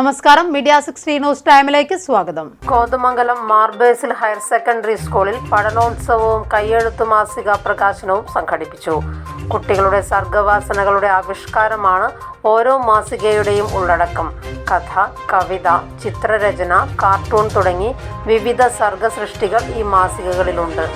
നമസ്കാരം. Media sixty news ടൈമിലേക്ക് സ്വാഗതം. കോതമംഗലം മാർബേസിൽ ഹയർ സെക്കൻഡറി സ്കൂളിൽ പഠനോത്സവവും കയ്യെഴുത്തു മാസിക പ്രകാശനവും സംഘടിപ്പിച്ചു. കുട്ടികളുടെ സർഗവാസനകളുടെ ആവിഷ്കാരമാണ് ഓരോ മാസികയുടെയും ഉള്ളടക്കം. കഥ കവിത ചിത്രരചന കാർട്ടൂൺ തുടങ്ങി വിവിധ സർഗസൃഷ്ടികൾ ഈ മാസികകളിലുണ്ട്.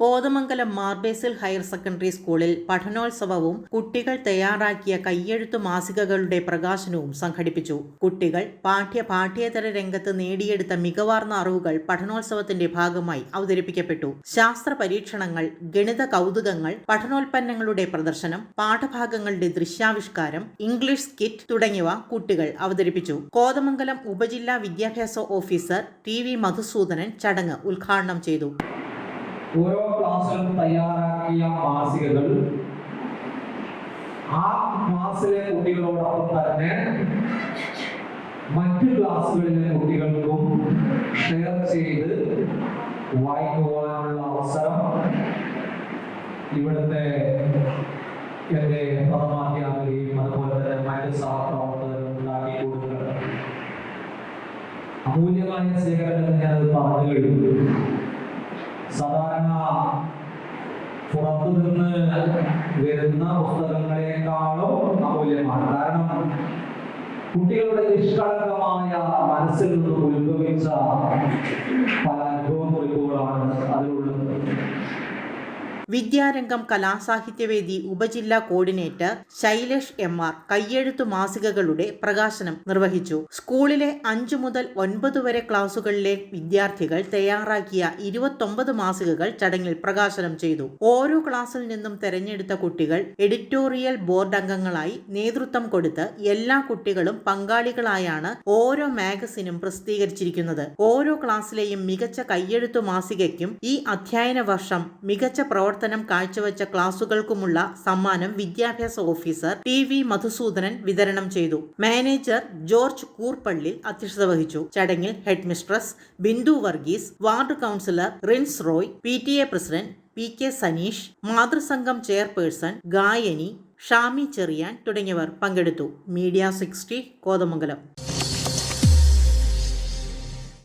കോതമംഗലം മാർബേസിൽ ഹയർ സെക്കൻഡറി സ്കൂളിൽ പഠനോത്സവവും കുട്ടികൾ തയ്യാറാക്കിയ കയ്യെഴുത്തു മാസികകളുടെ പ്രകാശനവും സംഘടിപ്പിച്ചു. കുട്ടികൾ പാഠ്യ പാഠ്യേതര രംഗത്ത് നേടിയെടുത്ത മികവാർന്ന അറിവുകൾ പഠനോത്സവത്തിന്റെ ഭാഗമായി അവതരിപ്പിക്കപ്പെട്ടു. ശാസ്ത്ര പരീക്ഷണങ്ങൾ ഗണിത കൗതുകങ്ങൾ പഠനോൽപ്പന്നങ്ങളുടെ പ്രദർശനം പാഠഭാഗങ്ങളുടെ ദൃശ്യാവിഷ്കാരം ഇംഗ്ലീഷ് സ്കിറ്റ് തുടങ്ങിയവ കുട്ടികൾ അവതരിപ്പിച്ചു. കോതമംഗലം ഉപജില്ലാ വിദ്യാഭ്യാസ ഓഫീസർ ടി വി മധുസൂദനൻ ചടങ്ങ് ഉദ്ഘാടനം ചെയ്തു. ഓരോ ക്ലാസ്സിലും തയ്യാറാക്കിയ മാസികകൾ ആ ക്ലാസ്സിലെ കുട്ടികളോടൊപ്പം തന്നെ മറ്റു ക്ലാസ്സുകളിലെ കുട്ടികൾക്കും ഷെയർ ചെയ്ത് വായിക്കുവാനുള്ള അവസരം ഇവിടുത്തെ എന്റെ പ്രഥമാധ്യാപകയും അതുപോലെ തന്നെ മറ്റ് സഹപ്രവർത്തകരും ഉണ്ടാക്കി കൊടുക്കുക അമൂല്യമായ സ്വീകരണം ഞാനത് പറഞ്ഞു കഴിഞ്ഞു. സാധാരണ പുറത്തുനിന്ന് വരുന്ന പുസ്തകങ്ങളെക്കാളും അമൂല്യമാണ്. കാരണം കുട്ടികളുടെ നിഷ്കളങ്കമായ മനസ്സിൽ നിന്ന് ഉത്ഭവിച്ച പല വിദ്യാരംഗം കലാസാഹിത്യവേദി ഉപജില്ലാ കോർഡിനേറ്റർ ശൈലേഷ് എം ആർ കയ്യെഴുത്തു മാസികകളുടെ പ്രകാശനം നിർവഹിച്ചു. സ്കൂളിലെ അഞ്ചു മുതൽ ഒൻപത് വരെ ക്ലാസുകളിലെ വിദ്യാർത്ഥികൾ തയ്യാറാക്കിയ ഇരുപത്തൊമ്പത് മാസികകൾ ചടങ്ങിൽ പ്രകാശനം ചെയ്തു. ഓരോ ക്ലാസ്സിൽ നിന്നും തെരഞ്ഞെടുത്ത കുട്ടികൾ എഡിറ്റോറിയൽ ബോർഡ് അംഗങ്ങളായി നേതൃത്വം കൊടുത്ത് എല്ലാ കുട്ടികളും പങ്കാളികളായാണ് ഓരോ മാഗസിനും പ്രസിദ്ധീകരിച്ചിരിക്കുന്നത്. ഓരോ ക്ലാസ്സിലെയും മികച്ച കയ്യെഴുത്തു മാസികയ്ക്കും ഈ അധ്യയന വർഷം മികച്ച പ്രവർത്തനം കാഴ്ചവെച്ച ക്ലാസുകൾക്കുമുള്ള സമ്മാനം വിദ്യാഭ്യാസ ഓഫീസർ ടി വി മധുസൂദനൻ വിതരണം ചെയ്തു. മാനേജർ ജോർജ് കൂർപ്പള്ളി അധ്യക്ഷത വഹിച്ചു. ചടങ്ങിൽ head mistress Bindu Varghese ward councillor Rins Roy P T A president P K Saneesh മാതൃസംഘം chairperson Gayani Shami Cherian തുടങ്ങിയവർ പങ്കെടുത്തു. Media sixty Kothamangalam.